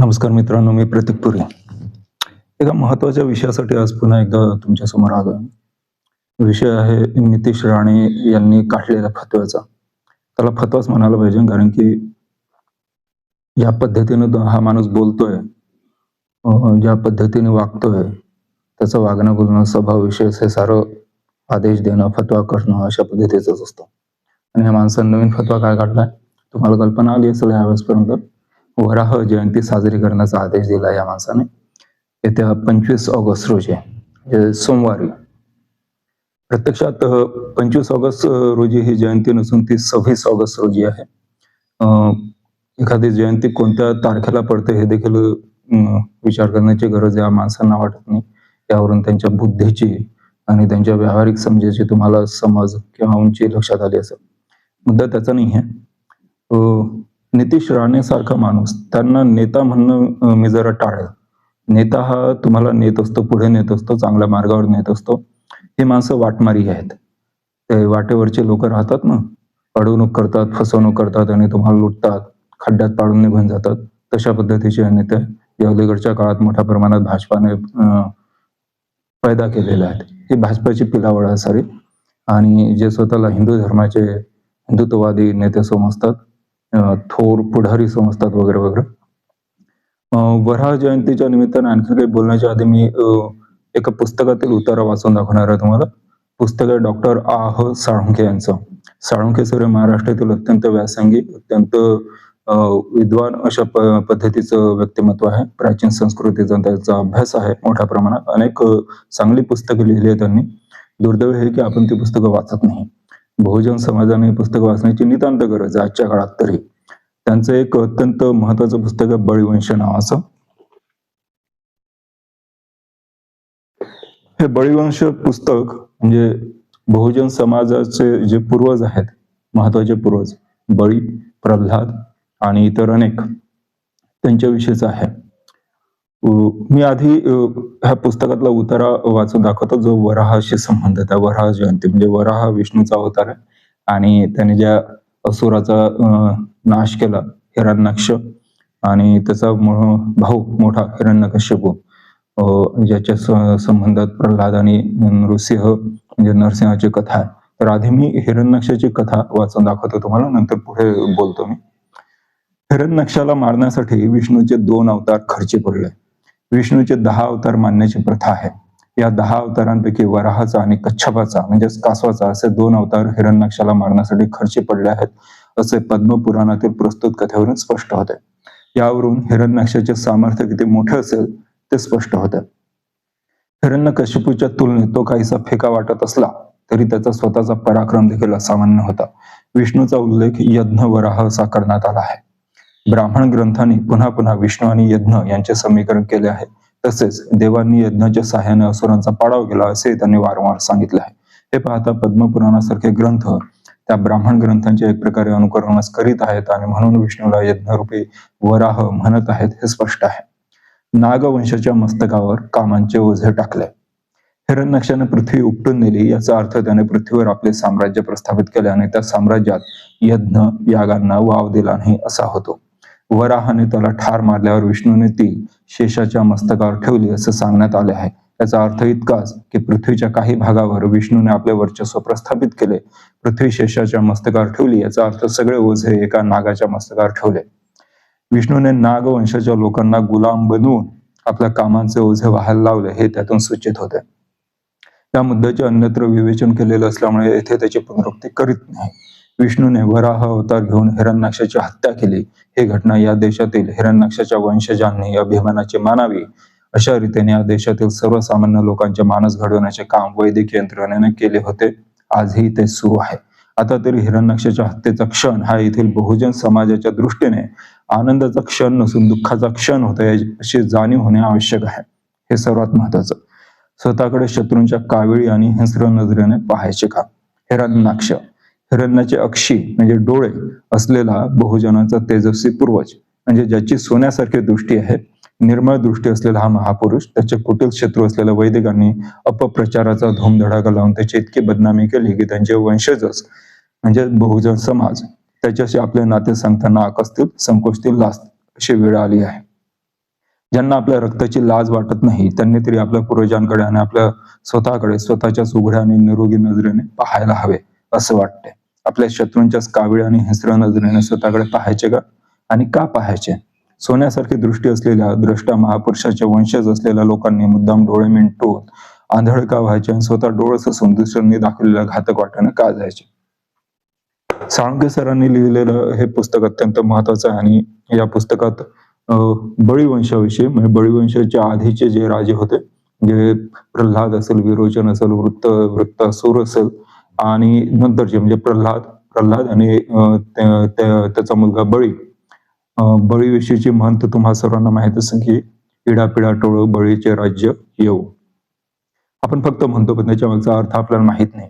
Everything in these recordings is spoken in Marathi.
नमस्कार मित्रांनो मी प्रतीक पुरी एका महत्त्वाच्या विषयासाठी आज पुन्हा एकदा तुमच्यासमोर आलो विषय आहे नितीश राणे यांनी काढलेल्या फतव्याचा. त्याला फतवाच म्हणायला पाहिजे कारण की या पद्धतीनं हा माणूस बोलतोय ज्या पद्धतीने वागतोय त्याचं वागणं बोलणं स्वभाव विशेष हे सारं आदेश देणं फतवा करणं अशा पद्धतीचंच असतं. आणि ह्या माणसानं नवीन फतवा काय काढलाय? तुम्हाला कल्पना आली असेल यावेळेसपर्यंत वराह जयंती साजरी करण्याचा आदेश दिला या माणसाने. येत्या पंचवीस ऑगस्ट रोजी म्हणजे सोमवारी. प्रत्यक्षात पंचवीस ऑगस्ट रोजी ही जयंती नसून ती सव्वीस ऑगस्ट रोजी आहे. एखादी जयंती कोणत्या तारखेला पडते हे देखील विचार करण्याची गरज या माणसांना वाटत नाही. यावरून त्यांच्या बुद्धीची आणि त्यांच्या व्यावहारिक समजेची तुम्हाला समज किंवा उंची लक्षात आली असेल. मुद्दा त्याचा नाही आहे. नितीश राणे सारखा माणूस. त्यांना नेता म्हणणं मी जरा टाळेल. नेता हा तुम्हाला नेत असतो पुढे नेत असतो चांगल्या मार्गावर नेत असतो. ही माणसं वाटमारी आहेत. ते वाटेवरचे लोक राहतात ना. अडवणूक करतात फसवणूक करतात आणि तुम्हाला लुटतात. खड्ड्यात पाडून निघून जातात. तशा पद्धतीचे नेते या अलीकडच्या काळात मोठ्या प्रमाणात भाजपाने पैदा केलेले आहेत. ही भाजपाची पिलावळ आहे सारी. आणि जे स्वतःला हिंदू धर्माचे हिंदुत्ववादी नेते समजतात थोर पुढारी समजतात वगैरे वगैरे. वराह जयंतीच्या निमित्ताने आणखी काही बोलण्याच्या आधी मी अं, एका पुस्तकातील उतारा वाचून दाखवणार आहे तुम्हाला. पुस्तक आहे डॉक्टर आह साळुंखे यांचं. साळुंखे सर महाराष्ट्रातील अत्यंत व्यासंगी अत्यंत विद्वान अशा प- पद्धतीचं व्यक्तिमत्व आहे. प्राचीन संस्कृतीचा त्यांचा अभ्यास आहे मोठ्या प्रमाणात. अनेक चांगली पुस्तकं लिहिली आहेत त्यांनी. दुर्दैव हे की आपण ती पुस्तकं वाचत नाही. बहुजन समाजाने पुस्तक पुस्तकं वाचण्याची नितांत गरज आहे आजच्या काळात तरी. त्यांचं एक अत्यंत महत्वाचं पुस्तक आहे बळीवंश नावाचं हे बळीवंश पुस्तक म्हणजे बहुजन समाजाचे जे पूर्वज आहेत महत्त्वाचे पूर्वज बळी प्रल्हाद आणि इतर अनेक त्यांच्याविषयीच आहे. मी आधी ह्या पुस्तकातला उतारा वाचून दाखवतो जो वराहाशी संबंधित आहे. वराह जयंती म्हणजे वराह विष्णूचा अवतार आहे. आणि त्याने ज्या असुराचा नाश केला हिरण्यक्ष आणि त्याचा भाऊ मोठा हिरण्यकश्यपू ज्याच्या संबंधात प्रल्हाद आणि नृसिंह म्हणजे नरसिंहाची कथा आहे. तर आधी मी हिरण्यक्षाची कथा वाचून दाखवतो तुम्हाला नंतर पुढे बोलतो मी. हिरण्यक्षाला मारण्यासाठी विष्णूचे दोन अवतार खर्ची पडले. विष्णूचे दहा अवतार मानण्याची प्रथा आहे. या दहा अवतारांपैकी वराहाचा आणि कच्छपाचा म्हणजेच कासवाचा असे दोन अवतार हिरण्यक्षाला मारण्यासाठी खर्ची पडले आहेत असे पद्मपुराणातील प्रस्तुत कथेवरून स्पष्ट होते. यावरून हिरण्यक्षाचे सामर्थ्य किती मोठे असेल ते स्पष्ट होते. हिरण्यकश्यपूच्या तुलनेत तो काहीसा फेका वाटत असला तरी त्याचा स्वतःचा पराक्रम देखील असामान्य होता. विष्णूचा उल्लेख यज्ञ वराह असा करण्यात आला आहे. ब्राह्मण ग्रंथांनी पुन्हा पुन्हा विष्णू आणि यज्ञ यांचे समीकरण केले आहे. तसेच देवांनी यज्ञाच्या सहाय्याने असुरांचा पाडाव केला असे त्यांनी वारंवार सांगितले आहे. हे पाहता पद्मपुराणासारखे ग्रंथ त्या ब्राह्मण ग्रंथांचे एक प्रकारे अनुकरणच करीत आहेत आणि म्हणून विष्णूला यज्ञरूपी वराह म्हणत आहेत हे स्पष्ट आहे. नागवंशाच्या मस्तकावर कामांचे ओझे टाकले. हिरण्यक्षाने पृथ्वी उपटून नेली याचा अर्थ त्याने पृथ्वीवर आपले साम्राज्य प्रस्थापित केले आणि त्या साम्राज्यात यज्ञ यागांना वाव दिला नाही असा होतो. वराहाने त्याला ठार मारल्यावर विष्णूने ती शेषाच्या मस्तकावर ठेवली असं सांगण्यात आले आहे. त्याचा अर्थ इतकाच की पृथ्वीच्या काही भागावर विष्णूने आपले वर्चस्व प्रस्थापित केले. पृथ्वी शेषाच्या मस्तकावर ठेवली याचा अर्थ सगळे ओझे एका नागाच्या मस्तकावर ठेवले. विष्णूने नागवंशाच्या लोकांना गुलाम बनवून आपल्या कामांचे ओझे व्हायला लावले हे त्यातून सूचित होते. या मुद्द्याचे अन्यत्र विवेचन केलेलं असल्यामुळे येथे त्याची पुनरुक्ती करीत नाही. विष्णूने वराह अवतार घेऊन हिरण्यक्षाची हत्या केली. ही घटना या देशातील हिरण्यक्षाच्या वंशजांनी अभिमानाची मानावी. अशा रीतीने या देशातील सर्वसामान्य लोकांचे मानस घडवण्याचे काम वैद्यकीय यंत्रणेने केले होते. आजही ते सुरू आहे. आता तरी हिरण्यक्षाच्या हत्येचा क्षण हा येथील बहुजन समाजाच्या दृष्टीने आनंदाचा क्षण नसून दुःखाचा क्षण होता अशी जाणीव होणे आवश्यक आहे. हे सर्वात महत्वाचं स्वतःकडे शत्रूंच्या कावेळी आणि हिंस्र नजरेने पाहायचे का हिरण्याक्ष हिरण्याचे अक्षी म्हणजे डोळे असलेला बहुजनाचा तेजस्वी पूर्वज म्हणजे ज्याची सोन्यासारखी दृष्टी आहे निर्मळ दृष्टी असलेला हा महापुरुष त्याचे कुटील शत्रू असलेल्या वैदिकांनी अपप्रचाराचा धूमधडाका लावून त्याची इतकी बदनामी केली की त्यांचे वंशजच म्हणजे बहुजन समाज त्याच्याशी आपले नाते सांगताना आकसतील संकोचतील लाजतील अशी वेळ आली आहे. ज्यांना आपल्या रक्ताची लाज वाटत नाही त्यांनी तरी आपल्या पूर्वजांकडे आणि आपल्या स्वतःकडे स्वतःच्या सुघड्या आणि निरोगी नजरेने पाहायला हवे असं वाटते आपल्या शत्रूंच्याच कावीळ आणि हिसऱ्या नजरेने स्वतःकडे पाहायचे का? आणि का पाहायचे? सोन्यासारखी दृष्टी असलेल्या द्रष्टा महापुरुषाचे वंशज असलेल्या लोकांनी मुद्दाम डोळे मिंटून आंधळ का व्हायचे आणि स्वतः डोळस असून दुसऱ्यांनी दाखवलेल्या घातक वाट्यानं का जायचे? साळुंके सरांनी लिहिलेलं हे पुस्तक अत्यंत महत्वाचं आहे आणि या पुस्तकात अं, म्हणजे बळीवंशाच्या आधीचे जे राजे होते जे प्रल्हाद असेल विरोचन असेल वृत्त वृत्तासूर असेल आणि नंतरचे म्हणजे प्रल्हाद प्रल्हाद आणि त्याचा मुलगा बळी. बळीविषयीची महंत तुम्हा सर्वांना माहीत असेल की पिढा टोळ बळीचे राज्य येऊ. आपण फक्त म्हणतो पण त्याच्या मागचा अर्थ आपल्याला माहीत नाही.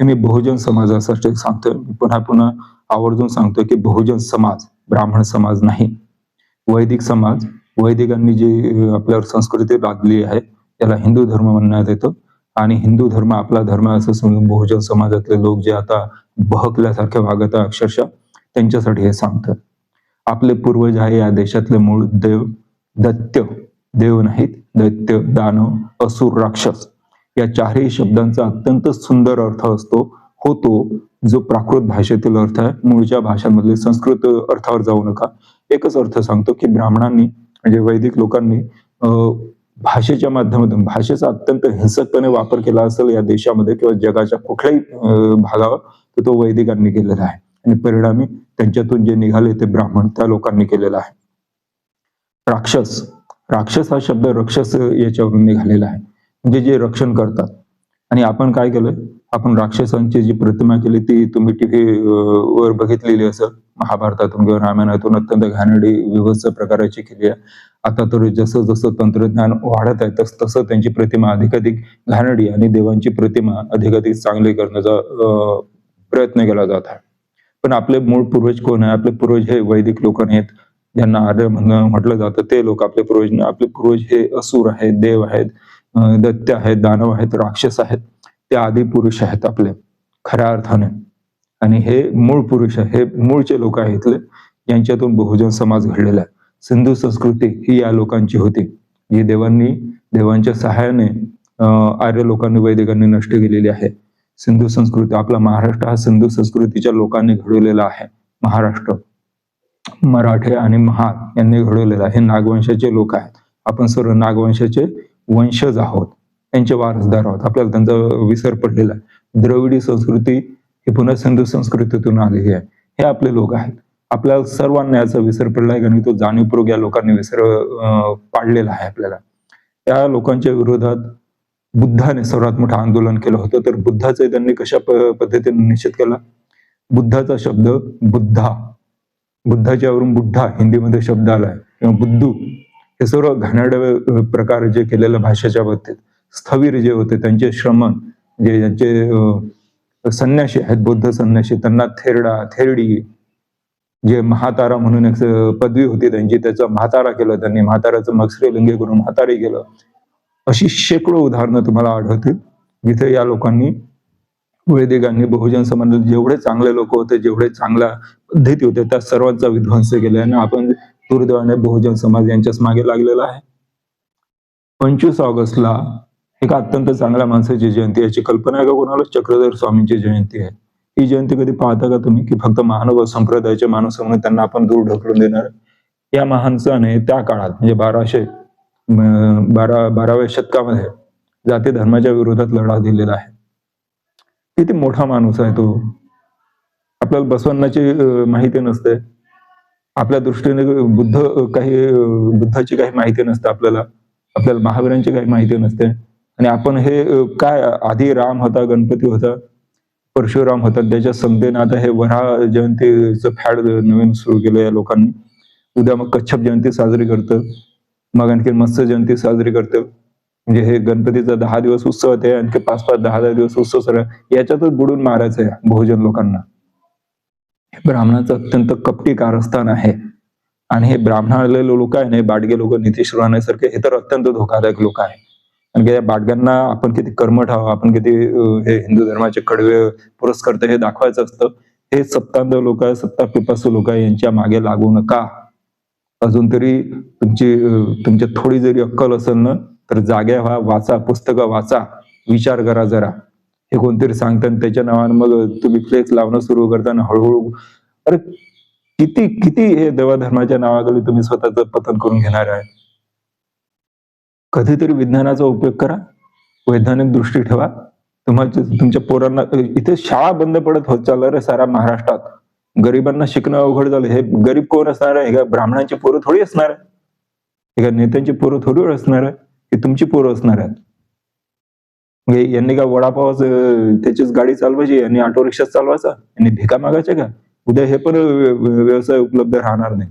हे मी बहुजन समाजासाठी सांगतोय. पुन्हा पुन्हा आवर्जून सांगतोय की बहुजन समाज ब्राह्मण समाज नाही. वैदिक समाज वैदिकांनी जी आपल्यावर संस्कृती लादली आहे त्याला हिंदू धर्म म्हणण्यात येतो. आणि हिंदू धर्म आपला धर्म आहे असं समजून बहुजन समाजातले लोक जे आता बहकल्यासारखे वागत आहे अक्षरशः त्यांच्यासाठी हे सांगतं आपले पूर्वज आहे या देशातले मूळ देव दैत्य देव नाहीत दैत्य दानव असुर राक्षस. या चारही शब्दांचा अत्यंत सुंदर अर्थ असतो होतो जो प्राकृत भाषेतील अर्थ आहे. मूळच्या भाषांमधले संस्कृत अर्थावर जाऊ नका. एकच अर्थ सांगतो की ब्राह्मणांनी म्हणजे वैदिक लोकांनी अं, भाषेच्या माध्यमातून भाषेचा अत्यंत हिंसकपणे वापर केला असेल या देशामध्ये किंवा जगाच्या कुठल्याही भागावर तर तो वैदिकांनी केलेला आहे. आणि परिणामी त्यांच्यातून जे निघाले ते ब्राह्मण त्या लोकांनी केलेला आहे. राक्षस राक्षस हा शब्द रक्षस याच्यावरून निघालेला आहे. म्हणजे जे रक्षण करतात. आणि आपण काय केलं आपण राक्षसांची जी प्रतिमा केली ती तुम्ही टीव्ही वर बघितलेली असेल. महाभारतातून किंवा रामायणातून अत्यंत घाणेडी विभत्स प्रकाराची केली आहे. आता तर जसं जसं तंत्रज्ञान वाढत आहे तस तसं त्यांची प्रतिमा अधिकाधिक घाणेडी आणि देवांची प्रतिमा अधिकाधिक चांगली करण्याचा प्रयत्न केला जात आहे. पण आपले मूळ पूर्वज कोण आहे? आपले पूर्वज हे वैदिक लोक नाहीत. ज्यांना आर्य म्हणणं म्हटलं जातं ते लोक आपले पूर्वज आपले पूर्वज हे असुर आहेत देव आहेत अं, दैत्य आहेत दानव आहेत राक्षस आहेत. ते आदी पुरुष आहेत आपले खऱ्या अर्थाने. आणि हे मूळ पुरुष हे मूळचे लोक आहेत इथले यांच्यातून बहुजन समाज घडलेला आहे. सिंधू संस्कृती ही या लोकांची होती जी देवांनी देवांच्या सहाय्याने आर्य लोकांनी वैदिकांनी नष्ट केलेली आहे. सिंधू संस्कृती आपला महाराष्ट्र हा सिंधू संस्कृतीच्या लोकांनी घडवलेला आहे महाराष्ट्र. मराठे आणि महार यांनी घडवलेला आहे हे नागवंशाचे लोक आहेत. आपण सर्व नागवंशाचे वंशज आहोत. यांचे वारसदार आहोत. आपल्याला त्यांचा विसर पडलेला आहे. द्रविडी संस्कृती ही पुन्हा सिंधू संस्कृतीतून आलेली आहे. हे आपले लोक आहेत. आपल्याला सर्वांना याचा विसर पडला आहे आणि तो जाणीवपूर्वक या लोकांनी विसर अं, पाडलेला आहे आपल्याला. त्या लोकांच्या विरोधात बुद्धाने सर्वात मोठं आंदोलन केलं होतं. तर बुद्धाचे त्यांनी कशा पद्धतीने निषेध केला? बुद्धाचा शब्द बुद्धा. बुद्धाच्यावरून बुद्धा हिंदीमध्ये शब्द आलाय. किंवा बुद्धू. हे सर्व घाणाड प्रकार जे केलेलं भाषेच्या बाबतीत. स्थवीर जे होते त्यांचे श्रमण जे ज्यांचे संन्याशी आहेत बौद्ध संन्याशी त्यांना थेरडा थेरडी जे महातारा म्हणून एक पदवी होती त्यांची त्याचा म्हातारा केलं त्यांनी म्हाताराचं मग श्रीलिंगे करून म्हातारी केलं. अशी शेकडो उदाहरणं तुम्हाला आढळतील. जिथे या लोकांनी वैदिकांनी बहुजन समाजात जेवढे चांगले लोक होते जेवढे चांगल्या पद्धती होत्या त्या सर्वांचा विध्वंस केला. आणि आपण दुर्दैवाने बहुजन समाज यांच्याच मागे लागलेला आहे. पंचवीस ऑगस्टला एका अत्यंत चांगल्या माणसाची जयंती याची कल्पना आहे का कोणाला? चक्रधर स्वामींची जयंती आहे. ही जयंती कधी पाहता का तुम्ही? की फक्त महानुभाव संप्रदायाचे माणूस म्हणून त्यांना आपण दूर ढकलून देणार. या महानसाने त्या काळात म्हणजे बाराशे बारा बाराव्या शतकामध्ये जाती धर्माच्या विरोधात लढा दिलेला आहे. किती मोठा माणूस आहे तो. आपल्याला बसवन्नाची माहिती नसते. आपल्या दृष्टीने बुद्ध काही बुद्धाची काही माहिती नसते आपल्याला. आपल्याला महावीरांची काही माहिती नसते. आणि आपण हे काय आधी राम होता गणपती होता परशुराम होता त्याच्या समतेने आता हे वरा जयंतीचं फॅड नवीन सुरू केलं या लोकांनी. उद्या मग कच्छप जयंती साजरी करतं. मग आणखी मत्स्य जयंती साजरी करतं. म्हणजे हे गणपतीचा दहा दिवस उत्सव आहे आणखी पाच पाच दहा दहा दिवस उत्सव सर याच्यातच बुडून मारायचं आहे बहुजन लोकांना. हे ब्राह्मणाचं अत्यंत कपटी कारस्थान आहे. आणि हे ब्राह्मणाले लोक आहे ना बाडगे लोक नितीश राणेसारखे हे तर अत्यंत धोकादायक लोक आहे आणि या बाडग्यांना आपण किती कर्मठ आहोत आपण किती हे हिंदू धर्माचे कडवे पुरस्कर्ते हे दाखवायचं असतं हे सत्तांध लोक आहे सत्ता पिपासू लोक आहे यांच्या मागे लागू नका. अजून तरी तुमची तुमची थोडी जरी अक्कल असेल ना तर जाग्या व्हा वाचा पुस्तकं वाचा विचार करा जरा. हे कोणतरी सांगतात आणि त्याच्या नावानं मग तुम्ही फ्लेक्स लावणं सुरू करताना हळूहळू अरे किती किती हे देवाधर्माच्या नावाखाली तुम्ही स्वतःच पतन करून घेणार आहे? कधीतरी विज्ञानाचा उपयोग करा वैज्ञानिक दृष्टी ठेवा. तुम्हाला तुमच्या पोरांना इथे शाळा बंद पडत होत चाललं रे सारा महाराष्ट्रात. गरिबांना शिकणं अवघड झालं. हे गरीब कोण असणार आहे? का ब्राह्मणांची पोरं थोडी असणार आहे? एका नेत्यांची पोरं थोडी असणार आहे? हे तुमची पोरं असणार आहेत? म्हणजे यांनी का वडापाव त्याचीच गाडी चालवायची यांनी ऑटो रिक्षा चालवायचा? यांनी भिका मागायच्या का? उद्या हे पण व्यवसाय उपलब्ध राहणार नाही.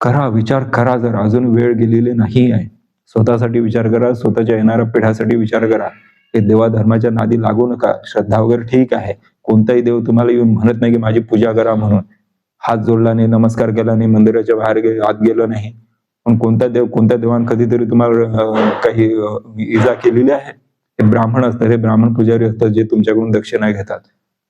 करा विचार करा जर अजून वेळ गेलेली नाही आहे. स्वतःसाठी विचार करा स्वतःच्या येणाऱ्या पिढ्यासाठी विचार करा. हे देवा धर्माच्या नादी लागू नका. श्रद्धा वगैरे ठीक आहे. कोणताही देव तुम्हाला येऊन म्हणत नाही की माझी पूजा करा म्हणून. हात जोडला नाही नमस्कार केला नाही मंदिराच्या बाहेर गे- आत गेलो नाही. पण कोणता देव कोणत्या देवान कधीतरी तुम्हाला काही इजा केलेली आहे? हे ब्राह्मण असतात हे ब्राह्मण पुजारी असतात जे तुमच्याकडून दक्षिणा घेतात.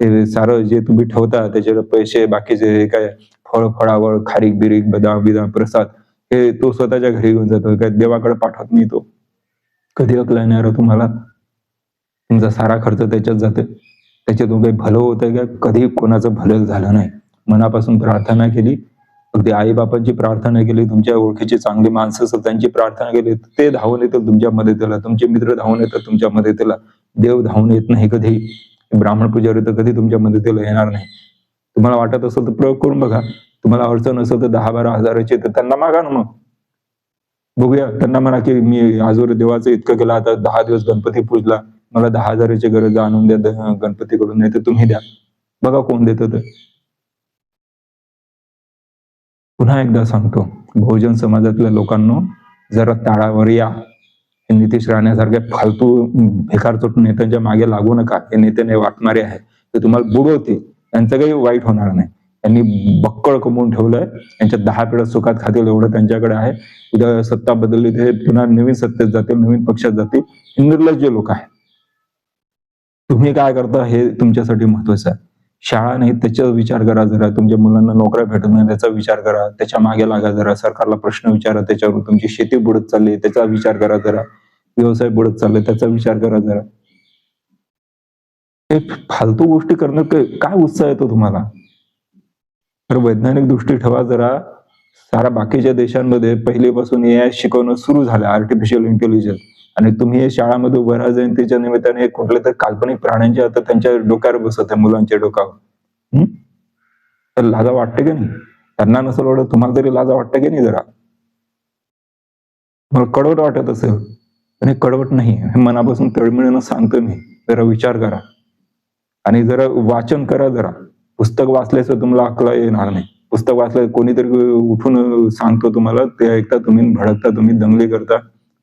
हे सारं जे तुम्ही ठेवता त्याचे पैसे बाकीचे काय फळ फळावळ खारीक बिरीक बदाम बिदाम प्रसाद हे तो स्वतःच्या घरी घेऊन जातो काय देवाकडे पाठवत नाही तो. कधी अकला येणार तुम्हाला? तुमचा सारा खर्च त्याच्यात जाते त्याच्यातून काही भलं होतंय का? कधी कोणाचं भलं झालं नाही. मनापासून प्रार्थना केली. अगदी आईबापांची प्रार्थना केली तुमच्या ओळखीची चांगली माणसं असतात त्यांची प्रार्थना केली ते धावून येतात तुमच्या मदतीला. तुमचे मित्र धावून येतात तुमच्या मदतीला. देव धावून येत नाही कधी. ब्राह्मण पुजारी तर कधी तुमच्या मदतीला येणार नाही. तुम्हाला वाटत असेल तर प्रयोग करून बघा. तुम्हाला अडचण असेल तर दहा बारा हजाराची तर त्यांना मागा ना मग. बघूया त्यांना म्हणा की मी आजवर देवाचं इतकं केलं आता दहा दिवस गणपती पूजला. मला दहा हजाराची गरज आणून द्या गणपतीकडून नाही तर तुम्ही द्या. बघा कोण देत तर. पुन्हा एकदा सांगतो बहुजन समाजातल्या लोकांना जरा ताळावर या. हे नितीश राहण्यासारख्या फालतू बेकारचोट नेत्यांच्या मागे लागू नका. हे नेते वाटणारे आहे ते तुम्हाला बुडवतील. त्यांचं काही वाईट होणार नाही. त्यांनी बक्कळ कमवून ठेवलंय. त्यांच्या दहा पिढ्या सुखात खातील एवढं त्यांच्याकडे आहे. उद्या सत्ता बदलली ते पुन्हा नवीन सत्तेत जातील नवीन पक्षात जातील. हे निर्लज्ज लोक आहेत. तुम्ही काय करता हे तुमच्यासाठी महत्वाचं आहे. शाळा नाही त्याचा विचार करा जरा. तुमच्या मुलांना नोकऱ्या भेटत नाही त्याचा विचार करा. त्याच्यामागे लागा जरा. सरकारला प्रश्न विचारा त्याच्यावर. तुमची शेती बुडत चालली त्याचा विचार करा जरा. व्यवसाय बुडत चालले त्याचा विचार करा जरा. फालतू गोष्टी करणं काय उत्साह येतो तुम्हाला? तर वैज्ञानिक दृष्टी ठेवा जरा. सारा बाकीच्या देशांमध्ये पहिलेपासून ए आय शिकवणं सुरू झालं आर्टिफिशियल इंटेलिजन्स आणि तुम्ही हे शाळामध्ये वरा जयंतीच्या निमित्ताने कुठल्या तर काल्पनिक प्राण्यांच्या आता त्यांच्या डोक्यावर बसत आहे मुलांच्या डोक्यावर. तर लाजा वाटते की नाही? त्यांना नसेल वाटत तुम्हाला तरी लाजा वाटते की नाही जरा? मला कडवट वाटत असेल. पण हे कडवट नाही हे मनापासून तळमिळीनं सांगतो मी. जरा विचार करा. आणि जरा वाचन करा जरा. पुस्तक वाचल्याचं तुम्हाला अकला येणार नाही. पुस्तक वाचलं कोणीतरी उठून सांगतो तुम्हाला ते ऐकता तुम्ही भडकता तुम्ही दंगली करता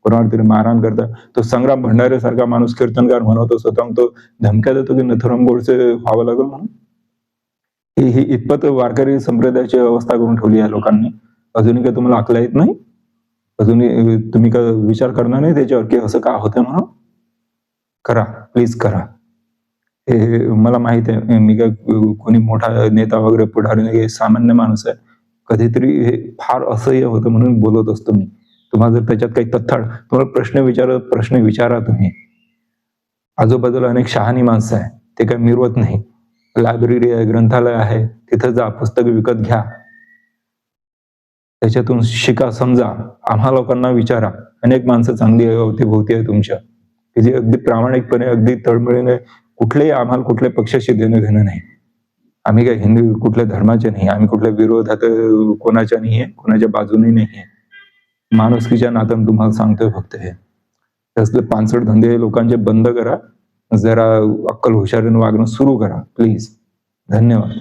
कोणावर तरी मारहाण करता. तो संग्राम भंडारे सारखा माणूस कीर्तनकार म्हणतो स्वतः तो धमक्या देतो की नथुराम गोडसे व्हावं लागेल म्हणून. ही ही इतपत वारकरी संप्रदायाची अवस्था करून ठेवली आहे लोकांनी. अजूनही काय तुम्हाला अकला येत नाही? अजूनही तुम्ही का विचार करणार नाही त्याच्यावर की असं का होतं म्हणून? करा प्लीज करा. हे मला माहीत आहे. मी काय कोणी मोठा नेता वगैरे पुढारी नाही सामान्य माणूस आहे. कधीतरी हे फार असह्य होतं म्हणून बोलत असतो मी. तुम्हाला जर त्याच्यात काही तथ्थाळ तुम्हाला प्रश्न विचार प्रश्न विचारा तुम्ही. आजूबाजूला अनेक शहाणी माणसं आहे. ते काय मिरवत नाही. लायब्ररी आहे ग्रंथालय आहे. तिथं जा पुस्तक विकत घ्या. त्याच्यातून शिका समजा. आम्हा लोकांना विचारा. अनेक माणसं चांगली आहे अवतीभोवती आहे तुमच्या. की अगदी प्रामाणिकपणे अगदी तळमळीने कुठलेही आम्हाला कुठल्या पक्षाशी देणं घेणं नाही. आम्ही काय हिंदू कुठल्या धर्माचे नाही आम्ही कुठल्या विरोधात कोणाच्या नाही आहे कोणाच्या बाजूने नाही आहे. माणुसकीच्या नात्यानं तुम्हाला सांगतोय फक्त हे. तसले पानसट धंदे लोकांचे बंद करा. जरा अक्कल हुशारीनं वागणं सुरू करा प्लीज धन्यवाद.